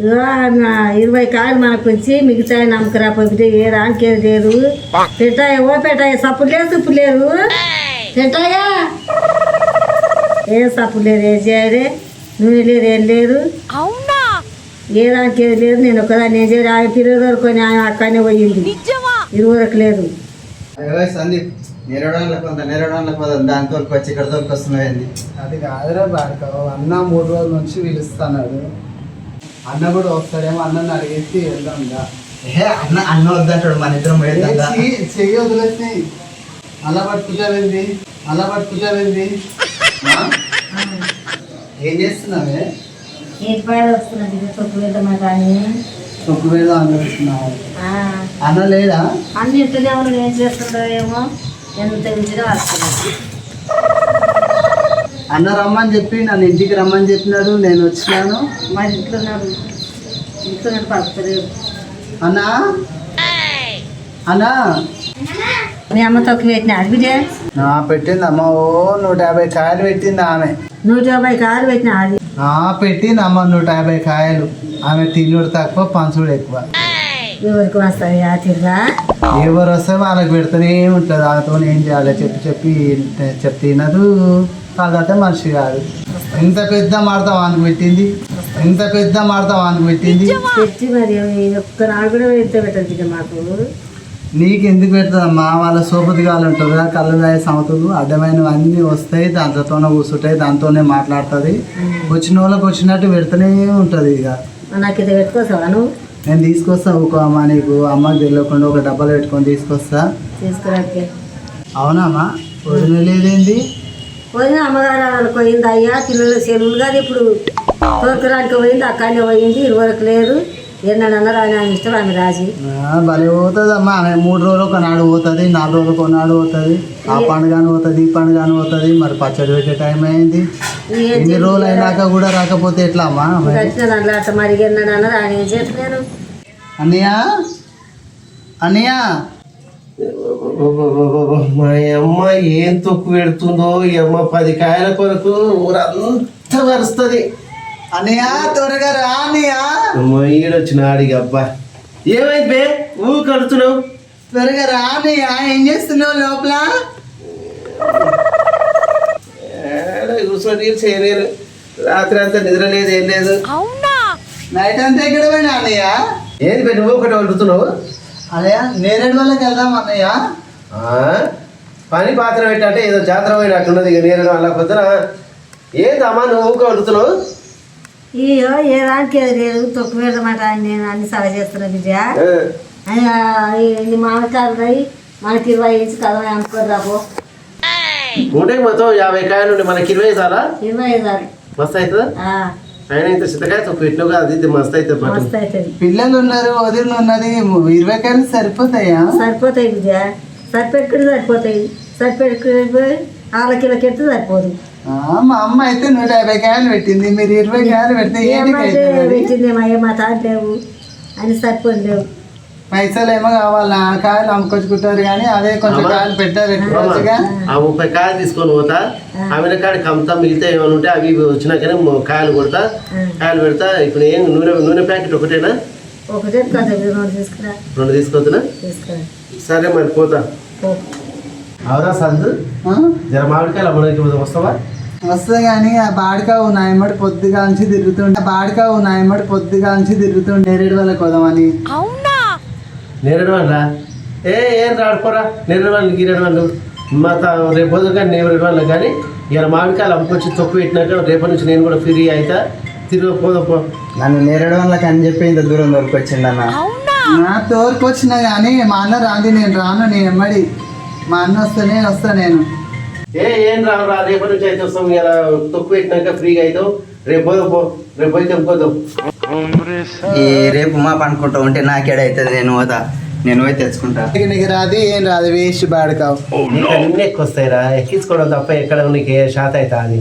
ఇరవై కాయలు మనకు వచ్చి మిగతా నమ్మకరా పోతే ఏ రానికేది లేదు. పెట్టాయ? ఓ పెట్టాయ? సప్పుడు లేదు సప్పుడు లేదు. పెట్టాయా? ఏ సప్పుడు లేదు ఏ చేయరే నూనె లేదు ఏం లేదు. ఏ దానికేది లేదు నేను ఒకదాన్ని ఏం చేయరు ఆయన పిల్లలు దొరుకుని ఆయన అక్కడనే పోయింది. ఇరువురకు లేదు. సందీప్ నెరవడానికి కొంత నెరవడానికి కొంత దాని తోలికి వచ్చి ఇక్కడ తోలికి వస్తున్నాయండి అది కాదురా బాడకావు అన్న మూడు రోజుల నుంచి పిలుస్తున్నాడు. అన్న కూడా వస్తాడేమో అన్నని అడిగేసి వెళ్దాం. ఏ అన్న అన్న వద్దంటాడు మన ఇద్దరం చెయ్యి- చెయ్యి వదిలేసి. అలా పట్టుకుంటావేంది అలా పట్టుకుంటావేంది ఆ? ఏం చేస్తున్నావే? తొక్కు మీద అందరిస్తున్నావు ఆ, అన్న లేడా అన్ని ఇంటనే ఏం చేస్తుండో ఏమో ఎంత తెలిసినా వస్తున్నాడు అన్న రమ్మని చెప్పి నన్ను ఇంటికి రమ్మని చెప్పినాడు నేను వచ్చినాను. మరి ఇంట్లో ఇంట్లో అన్నా? అన్నా? మీ అమ్మ తొక్కు పెట్టిన? అడిగితే ఆ, పెట్టింది అమ్మ ఓ నూట యాభై కాయలు పెట్టింది ఆమె. నూట యాభై కారు పెట్టిన? అది. ఆ, పెట్టింది అమ్మ నూట యాభై కాయలు. ఆమె తిన్నుడు తక్కువ పంచుడు ఎక్కువ. ఎవరికి వస్తాయి? ఆ తిరుగా? ఎవరు వస్తే వాళ్ళకి పెడుతూనే ఉంటుంది. వాళ్ళతో ఏం చేయాలి? చెప్పి చెప్పి చెప్తే తినదు. కాకపోతే మనిషి కాదు. ఇంత పెద్ద మాడతాం వానికి పెట్టింది. ఇంత పెద్ద మాడతాం వానికి పెట్టింది. తెచ్చి మరి ఒక్క నాడు కూడా ఎంత పెట్టదు ఇక మాకు? నీకు ఎందుకు పెడుతుందమ్మా వాళ్ళ సోపతిగాలు ఉంటుంది కదా కళ్ళు దాయ సమతులు అన్నీ వస్తాయి దాంతోనే కూర్చుంటాయి దాంతోనే మాట్లాడుతుంది. వచ్చిన వాళ్ళకి వచ్చినట్టు పెడుతూనే ఉంటుంది ఇక. నాకు ఇది పెట్టుకోసావా నువ్వు? నేను తీసుకొస్తా ఊకో అమ్మ నీకు. అమ్మకి తెలియకుండా ఒక డబ్బాలు పెట్టుకొని తీసుకొస్తా. తీసుకురాకే. అవునమ్మా వదిన లేదేంది పోయిన అమ్మగారు పోయింది అయ్యా పిల్లలు సెలవులు కాదు ఇప్పుడు. తోకరానికి పోయింది అక్కడనే పోయింది ఇరువరకు లేదు. ఎన్నడన్నారు ఆయన ఆమె ఇష్టం ఆమె రాజీ. భలే పోతుంది అమ్మా ఆమె మూడు రోజులు ఒక నాడు పోతుంది నాలుగు రోజులు ఒక నాడు పోతుంది. ఆ పండుగ పోతుంది ఈ పండుగ పోతుంది. మరి పచ్చడి పెట్టే టైం అయింది. ఎన్ని రోజులు అయినాక కూడా రాకపోతే ఎట్లా అమ్మా? మరి? కట్టిన దాంట్లో అట్ట మరి ఎన్నడు అన్నారు ఆయన ఏం అన్నయ్య? అన్నయ్య? మా అమ్మ ఏం తొక్కు పెడుతుందో ఈ అమ్మ పది కాయల కొరకు ఊరంతా వరుస్తుంది. అన్నయ్య త్వరగా రా అన్నయ్య. అమ్మ ఈడొచ్చిన ఆడికి అబ్బా. ఏమైంది బే? ఊ కడుతున్నావు? త్వరగా రా అన్నయ్య. ఏం చేస్తున్నావు లోపల? ఏడ కూర్చొని చేయలేరు. రాత్రి అంతా నిద్ర లేదు ఏం లేదు. అవునా? నైట్ అంతా ఎక్కడ పోయినా అన్నయ్య? ఏంది బే నువ్వు ఒకటి వండుతున్నావు అన్నయ్య నేరేడు వాళ్ళకి వెళ్దాం అన్నయ్య? పని పాత్ర పెట్టంటే ఏదో జాతర పోయినట్టున్నది ఇక నేను వాళ్ళ పొద్దున. ఏందమ్మా నువ్వు ఊక వండుతున్నావు అయ్యో ఏ దానికి లేదు తొక్కు పెడమాట నేను అన్ని సలహా చేస్తున్నా ఈ మామిడికాయలు రాయి మనకి ఇరవై ఇంచు కదా అమ్ముకొని రాబో ఉంటాయి మొత్తం యాభై కాయలు ఉండి మనకి ఇరవై చాలా ఇరవై ఐదు ఆరు. మస్తు అవుతుందా? ఆయన ఇంత చింతకాయ తొక్కు పెట్టినావు కదా ఇది మస్తు అవుతుంది మస్తు అవుతుంది. పిల్లలు ఉన్నారు వదిలి ఉన్నది ఇరవై కాయలు సరిపోతాయా? సరిపోతాయి బిడ్డ సరిపెట్టుకుని సరిపోతాయి. సరిపెట్టుకుని వాళ్ళకి ఇలా కెట్టు సరిపోదు. ఆ, మా అమ్మ అయితే నూట యాభై కాయలు పెట్టింది. మీరు ఇరవై కాయలు పెడితే ఏ మా తాత లేవు. అని సరిపోదు లేవు. పైసలు ఏమో కావాలి. ఆ కాయలు అమ్ముకొచ్చుకుంటారు కానీ అదే కొంచెం. కాయలు పెట్టారు ఆ ముప్పై కాయలు తీసుకొని పోతా. ఆమె కాడికి అమ్ముతా మిగతా ఏమైనా ఉంటే అవి ఇవి వచ్చినాకనే కాయలు కొడతా. కాయలు పెడతా. ఇప్పుడు ఏం నూనె నూనె ప్యాకెట్ ఒకటేనా? ఒకటే రెండు తీసుకురా. రెండు తీసుకొద్దునా? తీసుకురా. సరే మరి పోతా. అవునా సందు? జర మామిడికాయలు అమ్మడానికి పోదాం వస్తావా? వస్తే కానీ ఆ బాడకావు నాయమడి పొద్దుగా నుంచి తిరుగుతుండే. ఆ బాడకావు నాయమడి పొద్దుగా నుంచి తిరుగుతుండే నేరేడు వాళ్ళకి వదామని అవునా? నేరేడు వాళ్ళ ఏ ఏం రాడుకోరా? నేరేడు వాళ్ళు గీరేడు వాళ్ళు మా తా రేపు పొద్దుగా నేరేడు వాళ్ళు కానీ ఇలా మామిడికాయలు అమ్ముకొచ్చి తొక్కు పెట్టినాక రేపటి నుంచి నేను కూడా ఫ్రీ అవుతా తిరిగి పోదాం పో. నన్ను నేరడం వాళ్ళకి అని చెప్పి ఇంత దూరం దొరికొచ్చిండు అన్న అవునా? నా తోరుకు వచ్చినా కానీ మా అన్న రాంది నేను రాను నీ ఎమ్మడి. మా అన్న వస్తేనే వస్తా నేను. ఏ ఏం రావు రా రేపటి నుంచి అయితే వస్తాం. ఇలా తొక్కు పెట్టినాక ఫ్రీగా అవుతావు రేపు పోదాం పో. రేపు పోయి తెంపుకోదాం. ఈ రేపు మా పనుకుంటా ఉంటే నాకేడైతుంది నేను పోతా. నేను పోయి తెచ్చుకుంటా. ఇక నీకు రాదు ఏం రాదు వేస్ట్ బాడకావు. ఇంకా నిన్ను ఎక్కువ వస్తాయిరా ఎక్కించుకోవడం తప్ప ఎక్కడ నీకు ఏ శాత అవుతా అని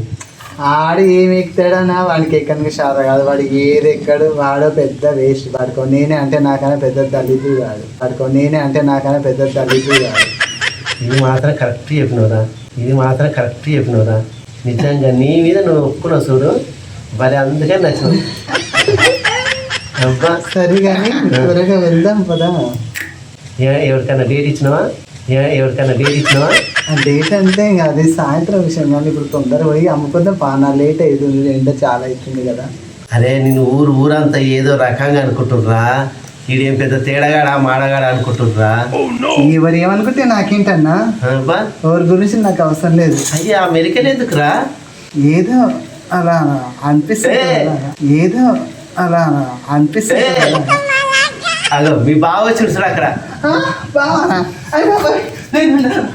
ఆడు ఏమి ఎక్కుతాడన్నా వాడికి ఎక్కడికి శాత కాదు. వాడు ఏది ఎక్కడు వాడో పెద్ద వేస్ట్. పడుకో నేనే అంటే నాకన్నా పెద్ద దళితుడు కాదు. పడుకో నేనే అంటే నాకన్నా పెద్ద దళితుడు కాదు. ఇది మాత్రం కరెక్ట్ చెప్పినవురా ఇది మాత్రం కరెక్ట్ చెప్పినవురా నిజంగా నీ మీద నువ్వు ఒప్పుకున్నావు చూడు. భలే అందుకే అబ్బా. సరే కానీ త్వరగా వెళ్దాం పదా. ఎవరికైనా డేట్ ఇచ్చినావా? ఎవరికైనా డేట్ ఇచ్చినావా? డేట్ అంటే ఇంకా అది సాయంత్రం విషయం కానీ ఇప్పుడు తొందర పోయి అమ్ముకుందాం. పానా లేట్ అవుతుంది ఎండ చాలా అవుతుంది కదా. అరే నేను ఊరు ఊరంతా ఏదో రకంగా అనుకుంటుర్రా ఈడేం పెద్ద తేడగాడా మాడగాడా అనుకుంటుర్రా ఎవరు ఏమనుకుంటే నాకేంటన్నా? ఎవరి గురించి నాకు అవసరం లేదు. అయ్యా అమెరికన్ ఎందుకురా? ఏదో అలా. కదా. ఏదో అలా. కదా. అదో మీ బావ వచ్చి చూసాడు అక్కడ. బావా. అయ్య బాబాయ్. నేను-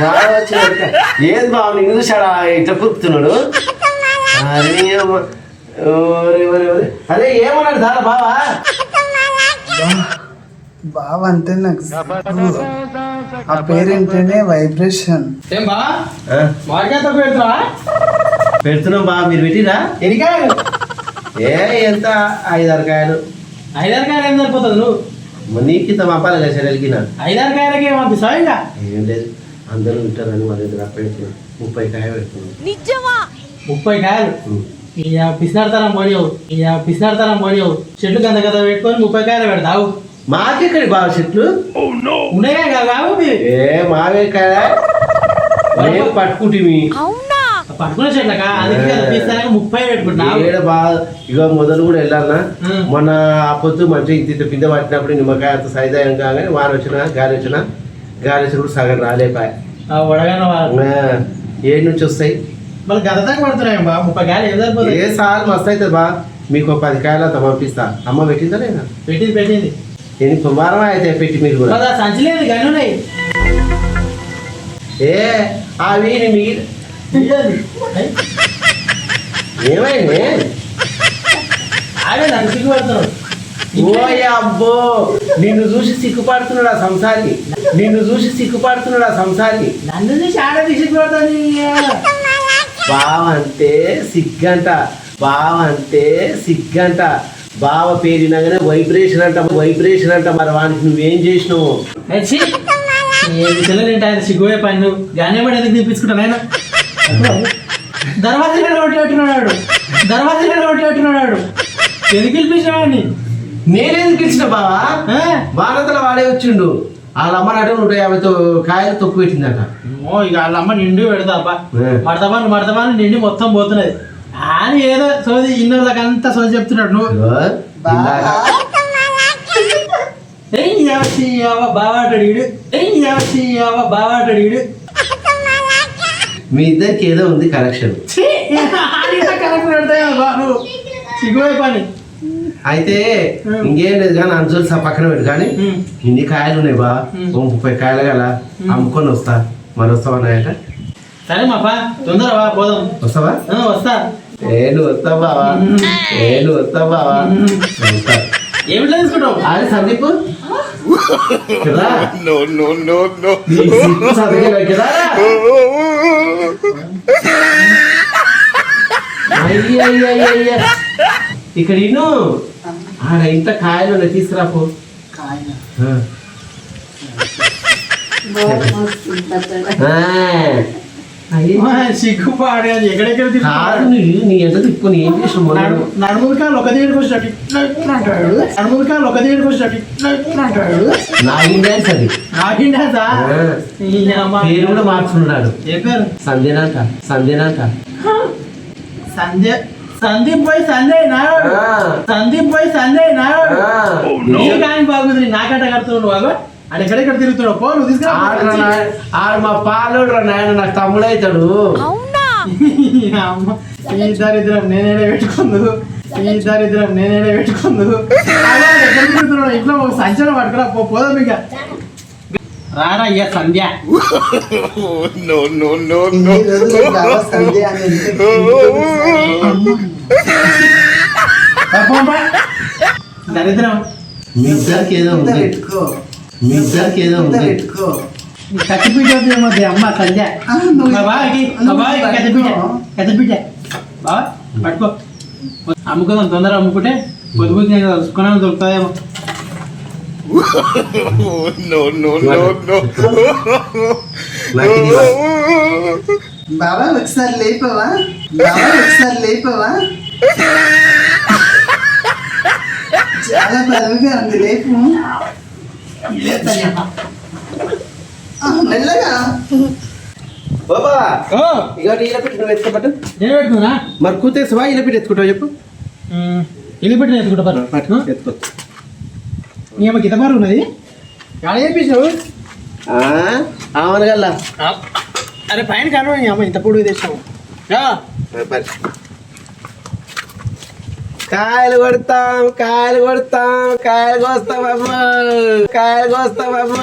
బావ వచ్చి అక్కడ. ఏది బావ నిన్ను చూసాడా ఇట్లా ఓరే. అరే ఏమన్నాడు దారా బావా? బావ అంటే నాకు. ఆ పేరేంటనే వైబ్రేషన్. ఏం బా? మార్కెట్ పెడుతున్నావా పెడుతున్నాం బావ మీరు పెట్టిరా? ఎన్ని కాయలు? ఏ ఎంత? ఐదారు కాయలు. ఐదారు కాయలు ఏం సరిపోతుంది నువ్వు? మరి నీకు ఇంత పంపాలి కదా సరే ఐదారు కాయలకి ఏం పంపిస్తావు ఇంకా ఏం లేదు అందరూ వింటారని మన దగ్గర పెడుతున్నాం ముప్పై కాయ పెడుతున్నాం ముప్పై కాయలు? పోనీవు ఇక పిసినాడతనం పోనీవు చెట్లు గంద గంద పెట్టుకొని ముప్పై కాయలు పెడతావు మాకెక్కడి బావ చెట్లు? ఉన్నాయా కాదు ఇవి? ఏ మావే కాయ మేము పట్టుకుంటిమి పట్టుకునే చెట్లకా అందుకే ముప్పై పెట్టుకుంటున్నావు ఏడ బాగా ఇక మొదలు కూడా వెళ్ళాలన్నా. మొన్న ఆ పొద్దు మంచిగా ఇంత పిందె పట్టినప్పుడు నిమ్మకాయ అంత సైదాయం కాగానే వాన వచ్చిన గాలి వచ్చిన గాలి వచ్చినప్పుడు సగం రాలేపాయ ఏడు నుంచి వస్తాయి. మళ్ళీ గంత దాకా పడుతున్నాయి బా ముప్పై కాయలు ఏం సార్ మస్తు అవుతుంది బా. మీకు ఒక పది కాయలు అంత పంపిస్తా. అమ్మ పెట్టిందా లేదా? పెట్టింది పెట్టింది. నేను కుమారం అయితే పెట్టి మీరు కూడా. మరి ఆ సంచి లేదు గన్ను ఉన్నాయి ఏ అవి మీ ఇయ్యాలి. ఏయ్, ఏమైంది? ఆడే నన్ను సిగ్గుపడుతున్నాడు ఓయ్ అబ్బో! నిన్ను చూసి సిగ్గుపడుతున్నాడు ఆ సంసారి. నిన్ను చూసి సిగ్గుపడుతున్నాడు ఆ సంసారి. నన్ను చూసి ఆడే సిగ్గుపడుతుంది బావ అంటే సిగ్గంట. బావ అంటే సిగ్గంట. బావ పేరినగానే వైబ్రేషన్ అంట వైబ్రేషన్ అంట మరి వానికి నువ్వేం చేసినావు? పిల్లలు ఏంటి ఆయన సిగ్గుపోయే పని? నువ్వు గానే పడి ఎందుకు తెప్పించుకుంటాను ఆయన దర్వాజా మీద కొట్టేట్టున్నాడు దర్వాజా మీద కొట్టేట్టున్నాడు ఎందుకు పిలిపించినావాడిని నేనేది పిలిచిన బావా? వానంతల వాడే వచ్చిండు. వాళ్ళ అమ్మ నాటే నూట యాభైతో కాయలు తొక్కు పెట్టిందట. ఓ ఇక వాళ్ళ అమ్మ నిండు పెడతాపా ఏ. మడతపాను మడతపాను నిండి మొత్తం పోతున్నది అని ఏదో సోది ఇన్నోళ్ళకి అంతా సోది చెప్తున్నాడు నువ్వు. బావాటాడు బావాటాడు మీ ఇద్దరికి ఏదో ఉంది కనెక్షన్ బా పని. అయితే. ఇంకేం లేదు కానీ అంచులు సా పక్కన పెట్టు కానీ. ఇన్ని కాయలు ఉన్నాయి బా. ఓ ముప్పై కాయలు గల అమ్ముకొని వస్తా. మరి వస్తావా నాయట సరే మాపా తొందర వా పోదాం. వస్తావా? ఆ, వస్తా. ఏ నువ్వు వస్తావు బావా? ఏ నువ్వు వస్తావు బావా? వస్తా ఏమిటో తీసుకుంటావు? అది సందీప్. కదా ఇక్కడ ఇను ఆడ ఇంత కాయలు తీసుకురాపు తీసుకురాపో సిగ్గుపాడు ఎక్కడెక్కడ నీ ఎంత తిప్పుకొని ఏం చేసిన ఒక దగ్గరికి వచ్చినట్టు ఇట్లా ఇట్లా అంటాడు. నడుముల కాలు ఒక దగ్గరికి వచ్చినట్టు ఇట్లా ఇట్లా అంటాడు. నా ఇండియన్స్ అది. నాకిండా ఆ. పేరు కూడా మార్చుకున్నాడు. ఏ పేరు? సంధ్యనంట సంధ్యనంట సంధ్య సందీప్ పోయి ఆ. సందీప్ పోయి సంజయ్ నాడు ఆ. నీ? కానీ బాగుంది నాకంట కడుతున్నాడు బాబు అది ఎక్కడెక్కడ తిరుగుతున్నావు పో నువ్వు తీసుకురా. ఆడు మా పాలోడు రా నాయన నాకు తమ్ముడు అవుతాడు అమ్మ, ఈ దరిద్రం నేనేడే పెట్టుకుందు. ఈ దరిద్రం నేనేడే పెట్టుకుందు. ఇంట్లో సంచలన పట్టుకురా పో పోదాం ఇక. రారా అయ్యా సంధ్య. అని. దరిద్రం. మీ ఇద్దరికి ఏదో పెట్టుకో. మీ ఇద్దరికి ఏదో ఉంది. కత్తిపీట ఏమొద్దు, అమ్మ సంధ్య. ఆ, నువ్వు- మా బావకి మా నువ్వు బావకి కత్తిపీట పట్టుకో. కత్తిపీట బావా పట్టుకో. అమ్ముకుందాం తొందర అమ్ముకుంటే పొద్దు పొద్దు తెలుసుకున్నాను దొరుకుతాయేమో. ఇవ్వ. బాబా ఒకసారి లేపవా? బాబా ఒకసారి లేపవా? చాలా బరువుగా ఉంది లేపు. మెల్లగా. బాబా ఓ ఇక ఇలా నేను పెట్టుకున్నా మరి కూతేసవా ఇలా పెట్టి ఎత్తుకుంటావు చెప్పు. ఇల్లు పెట్టి ఎత్తుకుంటా పర్లేదు పట్టు ఎత్తుకో. నీ అమ్మకి ఇంత బారు ఉన్నది. ఎక్కడ చేపించావు అవును గల్లా అరే పైన కనవ నీ అమ్మ? ఇంత పొడుగు తెచ్చావు మరి. కాయలు కొడతాం కాయలు కొడతాం కాయలు కోస్తామమ్మ కాయలు కోస్తామమ్మ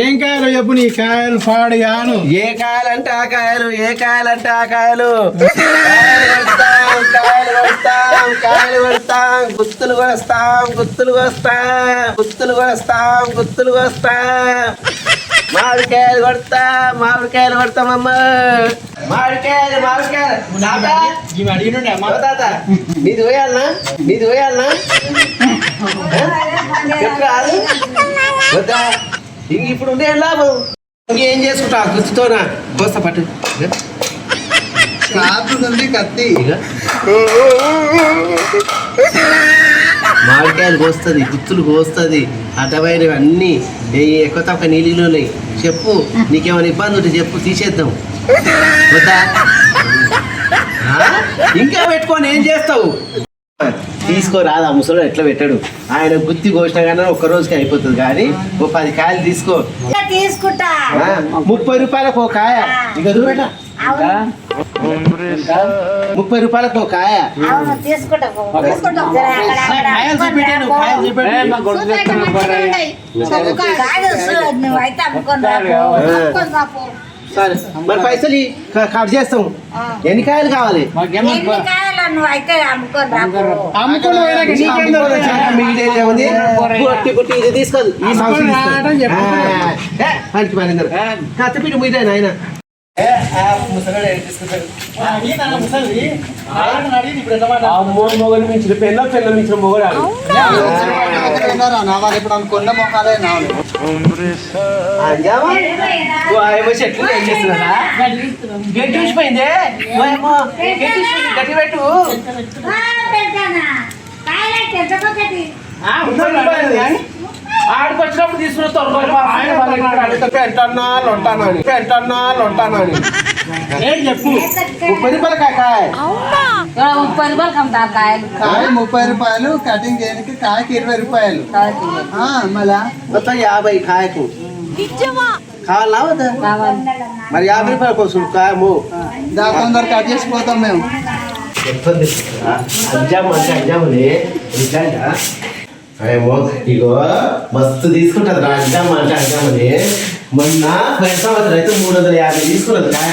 ఏం కాయలు చెప్పు నీ కాయలు పాడు గాను ఏ కాయలంటే ఆ కాయలు ఏ కాయలంటే ఆ కాయలు? కాయలు కొడతాం కాయలు కొడతాం కాయలు కొడతాం గుత్తులు కొస్తాం గుత్తులు కొస్తాం గుత్తులు కొస్తాం గుత్తులు కొస్తాం మామిడికాయలు కొడతా మామిడికాయలు కొడతామమ్మ మామిడికాయలు మామిడికాయలు. తాత, తాత. నీది పోయాలనా? నీది పోయాలనా? చెప్పరాదు వద్దా? ఇంక ఇప్పుడు ఉండే లాభం? ఇంకేం చేసుకుంటా గుర్తుతోనా కోస్తా పట్టు కత్తి. ఇక మామిడికాయలు కోస్తుంది గుత్తులు కోస్తుంది అటవైనవి అన్నీ. ఏ ఎక్కువ తక్కువ నీళ్ళు ఉన్నాయి. చెప్పు నీకేమైనా ఇబ్బంది ఉంటే చెప్పు తీసేద్దాం. వద్దా? ఇంకా పెట్టుకొని ఏం చేస్తావు? తీసుకోరాదా ముసలు ఎట్లా పెట్టాడు? ఆయన గుత్తి కోసినా కానీ ఒక్క రోజుకి అయిపోతుంది కానీ ఓ పది కాయలు తీసుకో. తీసుకుంటా. ముప్పై రూపాయలకు ఒక కాయ. ఇక చూపెట్ట ముప్పై రూపాయలకు కాయ. సరే మరి. పైసలు కట్ చేస్తాం. ఎన్ని కాయలు కావాలి? తీసుకోదు. ఈ సంవత్సరం. కత్తిపీట ఆయన? మొగలు మించిన పెళ్ళ పెళ్ళ మించిన ఆయమ్మ చెట్లు గట్టి ఊసిపోయింది, గట్టి పెట్టు ఆ, పెడతానా? కాయలు ఎంత ఒకటి? ఆడికి వచ్చినప్పుడు తీసుకున్న తొలగ పెంటన్నా లొంటానా అని. పెంటన్నా లొంటానా అని. ఏం చెప్పు? ముప్పై రూపాయల కాకాయ్ ముప్పై రూపాయలు అమ్ముతారు కాయలు. కాయ ముప్పై రూపాయలు కటింగ్ చేయడానికి కాయకి ఇరవై రూపాయలు. ఆ, మళ్ళా? మొత్తం యాభై కాయకు. కావాలా వద్దా? మరి యాభై రూపాయల కోసం కాయము దా తొందర కట్ చేసిపోతాం మేము. అంజాము అంటే అంజాములే నిజంగా ఏమో ఇగో మస్తు తీసుకుంటుంది రా అంజాము అంటే అంజాములే మొన్న పోయిన సంవత్సరం అయితే మూడు వందల యాభై తీసుకున్నది కాయ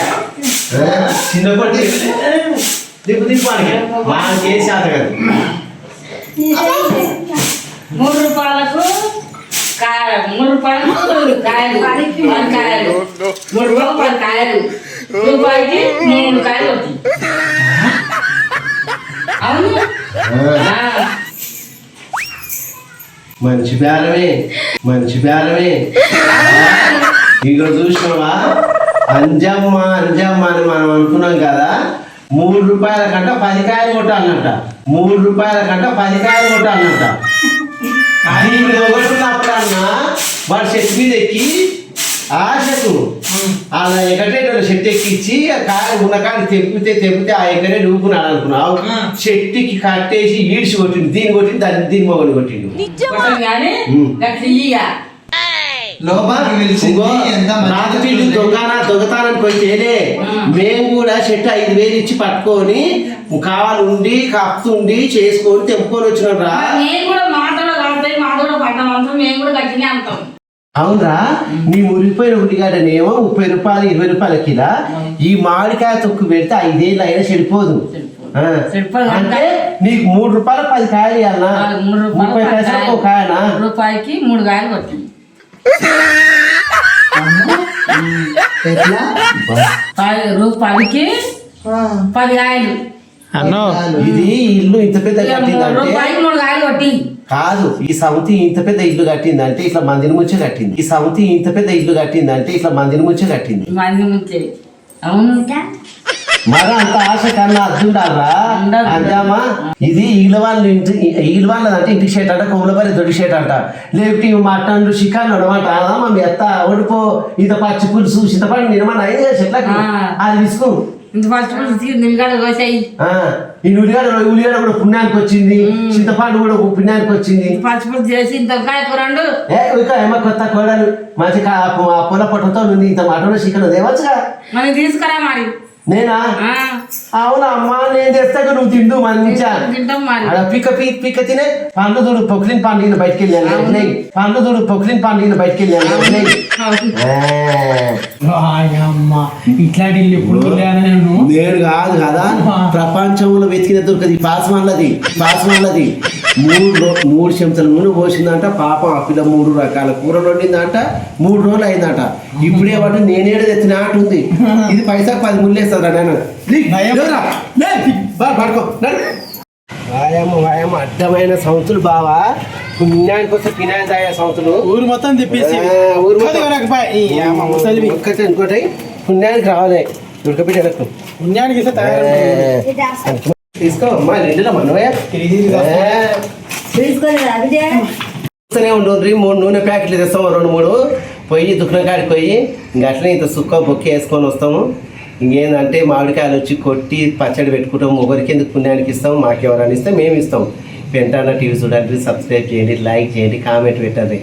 చిన్నప్పటి దిప్పు దిప్పానికి మనకి ఏం శాత కదా. మూడు రూపాయలకు మూడు రూపాయలకు కాయలు పది కాయలు. మూడు రూపాయలు పది కాయలు. రూపాయికి మూడు కాయలు అవును. మంచి బేరమే మంచి బేరమే. ఇక్కడ చూసినావా? అంజమ్మ అంజమ్మ అని మనం అనుకున్నాం కదా మూడు రూపాయల కంట పది కాయలు కొట్టాలంట. మూడు రూపాయల కంట పది కాయలు కొట్టాలంట. కానీ ఇప్పుడు ఒకటిన్నప్పుడు అన్న వాడు చెట్టు మీద ఎక్కి ఆశకు. అలా ఎగటేట చెట్టు ఎక్కిచ్చి ఆ కాయ ఉన్న కాయలు తెప్పితే తెప్పితే ఆ ఎగరే ఊపునాడు అనుకున్నావు చెట్టుకి కట్టేసి ఈడ్చి కొట్టింది దీన్ని కొట్టింది దాన్ని దీని మొగని కొట్టిండు. రాత్రి దొంగన దొంగతానని పోయి తేలే మేము కూడా చెట్టు ఐదు వేలు ఇచ్చి పట్టుకొని కావాలి ఉండి కప్పుతుండి చేసుకొని తెంపుకొని వచ్చినాం రా. మేము కూడా కాబట్టి మాతోడ పడ్డాం అంతా మేము కూడా గట్టినే అంటాం. అవునరా నీ మురిగిపోయిన ఉల్లిగడ్డనేమో ముప్పై రూపాయలు ఇరవై రూపాయల కిలో. ఈ మామిడికాయ తొక్కు పెడితే ఐదేళ్ళు అయినా చెడిపోదు. అంటే? నీకు మూడు రూపాయలు పది కాయలు ఇవ్వాలనా ఆ, మూడు రూపాయలు ముప్పై పది పైసలకు ఒక. కాయనా? రూపాయికి మూడు కాయలు పది రూపాయికి పది కాయలు. అన్నో. ఇది ఇల్లు ఇంత పెద్ద కట్టిందంటే కాదు ఈ సమితి ఇంత పెద్ద ఇల్లు కట్టిందంటే ఇట్లా మందిని ముంచే కట్టింది. ఈ సమితి ఇంత పెద్ద ఇల్లు కట్టిందంటే ఇట్లా మందిని ముంచే కట్టింది. మరి అంత ఆశ కన్నా అద్దుండాలరా. అందామా? ఇది ఈల వాళ్ళ ఇంటి ఈల వాళ్ళ అంటే ఇంటి షేట్ అంట కొమ్మలబరి దొడ్డి షేట్ అంట. లేకపోతే ఇవి మటన్లు చికెన్ అనమాట అదమ్మా మీ అత్త ఓడిపో ఇంత పచ్చి పులుసు చింతపండు నిలమని అయింది కదా చెట్లకు ఆ. అది తీసుకో ఈ ఉల్లిగడ్డ ఉల్లిగడ్డ కూడా పుణ్యానికి వచ్చింది. చింతపండు కూడా పుణ్యానికి వచ్చింది. పచ్చిపులు చేసి ఇంకా ఏమో కొత్త కోడలు. ఆ పొల పొట్టతో ఉంది. ఇంత మటన్ చికెన్ దేవచ్చుగా మరి తీసుకురా మరి. నేనా? అవునా అమ్మా నేను తెస్తాక నువ్వు తిండు మంచిగా. తింటాం అలా పిక్క పీ పిక్క తినే పండ్లు చూడు పొక్లిన్ పండుగ బయటికి వెళ్ళాను పండ్లు చూడు పొక్లిన్ పండుగ బయటికి వెళ్ళాను అమ్మ ఇట్లాంటి నేను? నేను కాదు కదా ప్రపంచంలో వెతికిన దొరకది పాస్మాన్లది పాస్మాన్లది మూడు రో- మూడు చెంచాల నూనె పోసిందంట పాపం ఆ పిల్ల మూడు రకాల కూరలు వండిందంట మూడు రోజులు అయిందంట. ఇప్పుడే వాటి నేనేడ తెచ్చిన ఆట ఉంది. ఇది పైసా పది ముళ్ళేస్తారా నేను పడుకో. వాయమ్మ వాయమ్మ అడ్డమైన సంతులు బావా. పుణ్యానికి వస్తే పినాయి తాగే సంతులు ఊరు మొత్తం తిప్పేసి. ఊరు మొత్తం. ఒక్కటి ఇంకోటి. పుణ్యానికి రావాలి. ఉడకబెట్టేటట్టు పుణ్యానికి ఇస్తే తయారు తీసుకో. అమ్మా రెండులో మనవే ఉండు మూడు నూనె ప్యాకెట్లు తెస్తాము రెండు మూడు. పోయి దుకాణం కాడికి పోయి ఇంకా అట్లనే ఇంత సుక్క బొక్క వేసుకొని వస్తాము. ఇంకేందంటే మామిడికాయలు వచ్చి కొట్టి పచ్చడి పెట్టుకుంటాం ఒకరికి ఎందుకు పుణ్యానికి ఇస్తాం మాకెవరైనా ఇస్తే మేము ఇస్తాం. పెంటాన టీవీ చూడండి సబ్స్క్రైబ్ చేయండి లైక్ చేయండి కామెంట్ పెట్టండి.